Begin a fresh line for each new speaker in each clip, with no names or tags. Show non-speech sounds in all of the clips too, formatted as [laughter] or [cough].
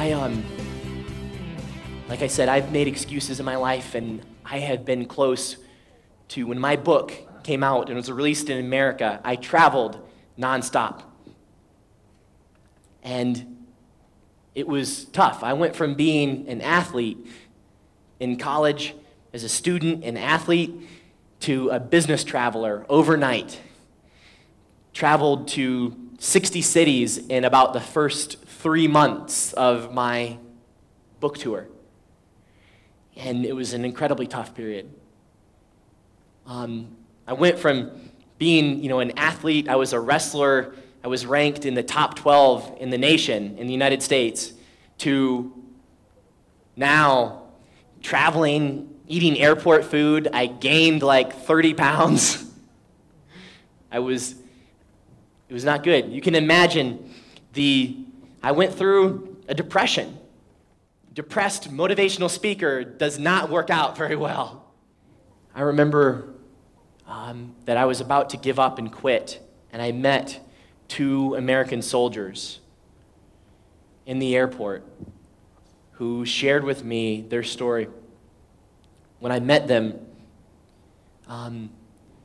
I um like I said, I've made excuses in my life and I have been close to when my book came out and was released in America, I traveled nonstop. And it was tough. I went from being an athlete in college as a student and athlete to a business traveler overnight. Traveled to 60 cities in about the first three months of my book tour. And it was an incredibly tough period. Um, I went from being, you know, an athlete, I was a wrestler, I was ranked in the top 12 in the nation, in the United States, to now traveling, eating airport food. I gained like 30 pounds. [laughs] I was, it was not good. You can imagine the, I went through a depression. Depressed motivational speaker does not work out very well. I remember um, that I was about to give up and quit, and I met two American soldiers in the airport who shared with me their story. When I met them, um,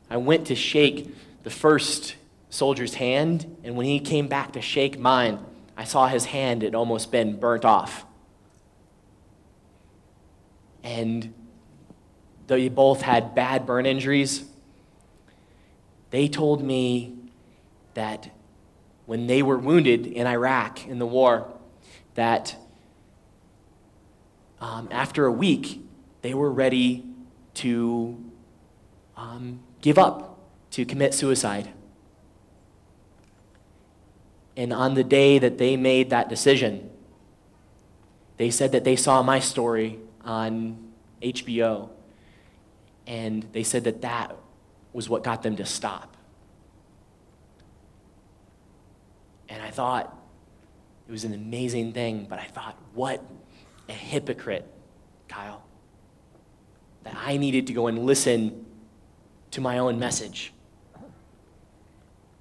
I went to shake the first soldier's hand, and when he came back to shake mine, I saw his hand had almost been burnt off. And though they both had bad burn injuries, they told me that when they were wounded in Iraq in the war, that um, after a week, they were ready to um, give up, to commit suicide. And on the day that they made that decision, they said that they saw my story on HBO. And they said that that was what got them to stop. And I thought it was an amazing thing, but I thought, what a hypocrite, Kyle. That I needed to go and listen to my own message.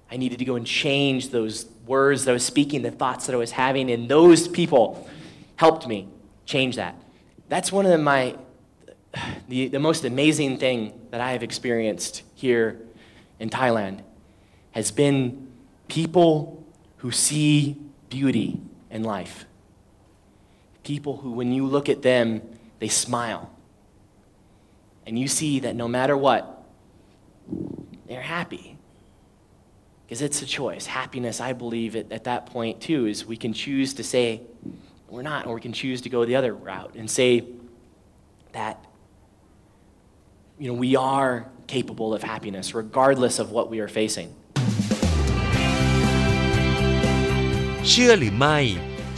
I needed to go and change those words that I was speaking, the thoughts that I was having, and those people helped me change that. That's one of my the, the most amazing thing that I have experienced here in Thailand has been people who see beauty in life. People who, when you look at them, they smile. And you see that no matter what, they're happy. Because it's a choice. Happiness, I believe, at, at that point, too, is we can choose to say, we're not, or we can choose to go the other route and say that you know, we are capable of happiness regardless of what we are facing.
เชื่อหรือไม่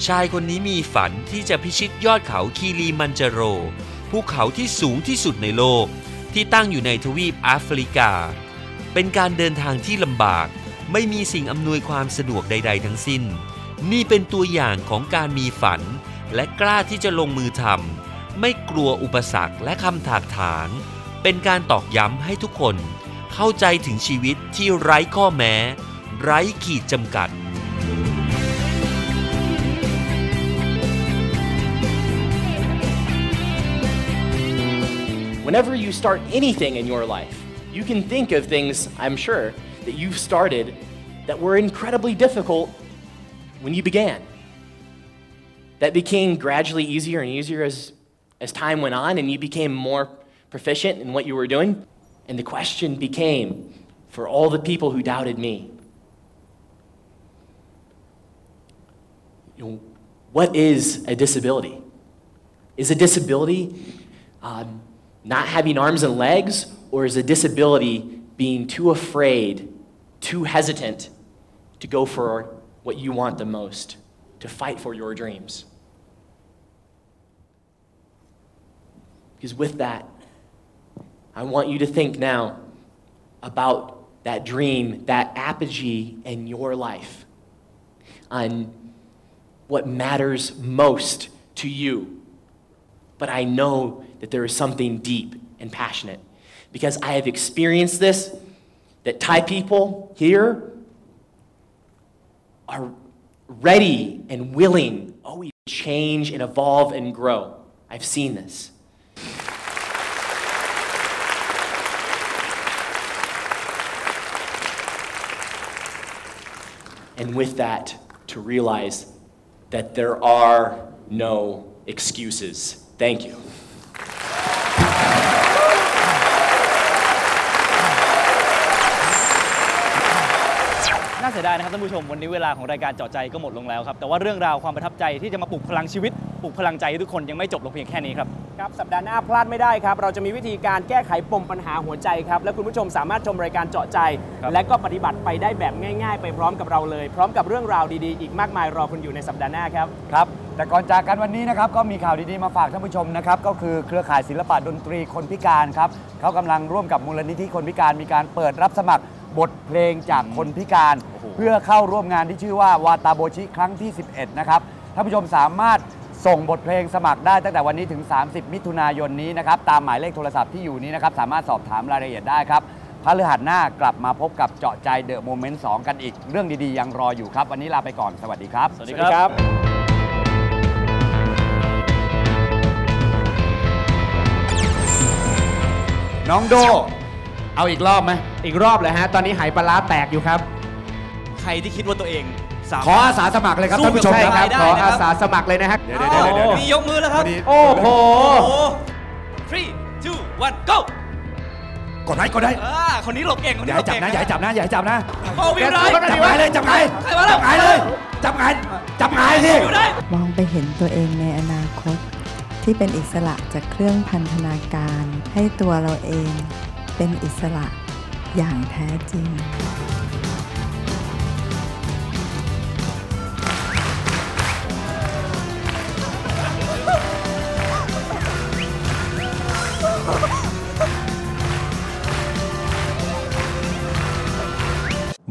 ชายคนนี้มีฝันที่จะพิชิตยอดเขาคีรีมันจาโร ภูเขาที่สูงที่สุดในโลก ที่ตั้งอยู่ในทวีปแอฟริกา เป็นการเดินทางที่ลำบาก ไม่มีสิ่งอำนวยความสะดวกใด ๆ ทั้งสิ้น นี่เป็นตัวอย่างของการมีฝัน และกล้าที่จะลงมือทำไม่กลัวอุปสรรคและคำถากถาง เป็นการตอกย้ำให้ทุกคน เข้าใจถึงชีวิตที่ไร้ข้อแม้ ไร้ขีดจำกัด
Whenever you start anything in your life, you can think of things, I'm sure, that you've started that were incredibly difficult when you began. That became gradually easier and easier as, as time went on, and you became more proficient in what you were doing. And the question became for all the people who doubted me you know, what is a disability? Is a disability um, not having arms and legs, or is a disability being too afraid, too hesitant to go for what you want the most, to fight for your dreams? Because with that, I want you to think now about that dream, that apogee in your life, on what matters most to you. But I know that there is something deep and passionate because I have experienced this that Thai people here are ready and willing, oh, always. to change and evolve and grow. I've seen this. And with that, to realize that there are no excuses. Thank you.
น่าเสียดายนะครับท่านผู้ชมวันนี้เวลาของรายการเจาะใจก็หมดลงแล้วครับแต่ว่าเรื่องราวความประทับใจที่จะมาปลุกพลังชีวิตปลุกพลังใจให้ทุกคนยังไม่จบลงเพียงแค่นี้ครับ
ครับสัปดาห์หน้าพลาดไม่ได้ครับ เราจะมีวิธีการแก้ไขปมปัญหาหัวใจครับ และคุณผู้ชมสามารถชมรายการเจาะใจ
ครับ
และก็ปฏิบัติไปได้แบบง่าย ๆ ไปพร้อมกับเราเลย พร้อมกับเรื่องราวดีๆ อีกมากมายรอคุณอยู่ในสัปดาห์หน้าครับ
ครับแต่ก่อนจากกันวันนี้นะครับก็มีข่าวดีๆมาฝากท่านผู้ชมนะครับก็คือเครือข่ายศิลปะดนตรีคนพิการครับเขากำลังร่วมกับมูลนิธิคนพิการมีการเปิดรับสมัคร บทเพลงจากคนพิการ
โอ้โห
เพื่อเข้าร่วมงานที่ชื่อว่าวาตาโบชิครั้งที่ 11 นะครับท่านผู้ชมสามารถส่งบทเพลงสมัครได้ตั้งแต่วันนี้ถึง 30 มิถุนายนนี้นะครับตามหมายเลขโทรศัพท์ที่อยู่นี้นะครับสามารถสอบถามรายละเอียดได้ครับพฤหัสหน้ากลับมาพบกับเจาะใจเดอะโมเมนต์2กันอีก เรื่องดีๆ ยังรออยู่ครับ วันนี้ลาไปก่อนสวัสดีครับ
สวัสดีครับ
น้องโด เอาอีกรอบไหม
อีกรอบเลยฮะ ตอนนี้หายปลาร้าแตกอยู่ครับ
ใครที่คิดว่าตัวเองสามารถ
ขออาสาสมัครเลยครับ
สู้
ท่านผู้ชม
กับ
ครับ
ใครได้
ขอ
นะครับ
อาสาสมัครเลยนะฮะ
เดี๋ยวเดี๋ยวเดี๋ยวเดี๋ยว
มียกมือแล้วครับ
โอ้โห
โอ้โห three two one go
กดได้กดได้
อ่าคนนี้หลบเก่งคน
อย่า
นี้หล
ให้
บ
จับ
เก่ง
นะอย่าให้จับนะอย่าให้จับนะ
โอ้วิวได้
จับไงเลยจับไง
ใครมาแล้ว
จับไงเลยจับไงจับไงสิ
วิวได้
มองไปเห็นตัวเองในอนาคต ที่เป็นอิสระจากเครื่องพันธนาการ ให้ตัวเราเอง เป็นอิสระอย่างแท้จริง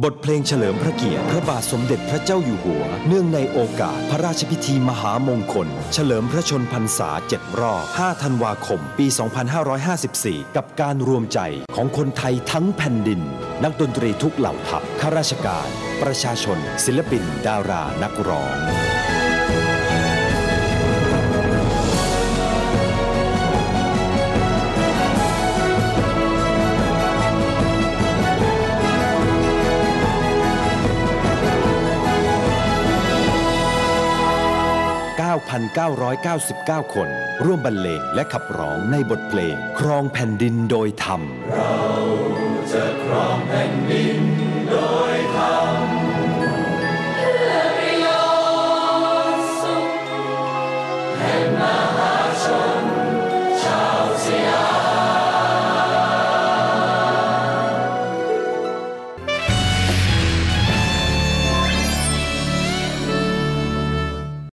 บทเพลงเฉลิมพระเกียรติพระบาทสมเด็จพระเจ้าอยู่หัว เนื่องในโอกาสพระราชพิธีมหามงคล เฉลิมพระชนพรรษา7รอบ 5 ธันวาคม ปี 2554 กับการรวมใจของคนไทยทั้งแผ่นดิน นักดนตรีทุกเหล่าทัพข้าราชการ ประชาชน ศิลปิน ดารานักร้อง 9,999 คน ร่วมบรรเลงและขับร้องในบทเพลง ครองแผ่นดินโดยธรรม เราจะครองแผ่นดิน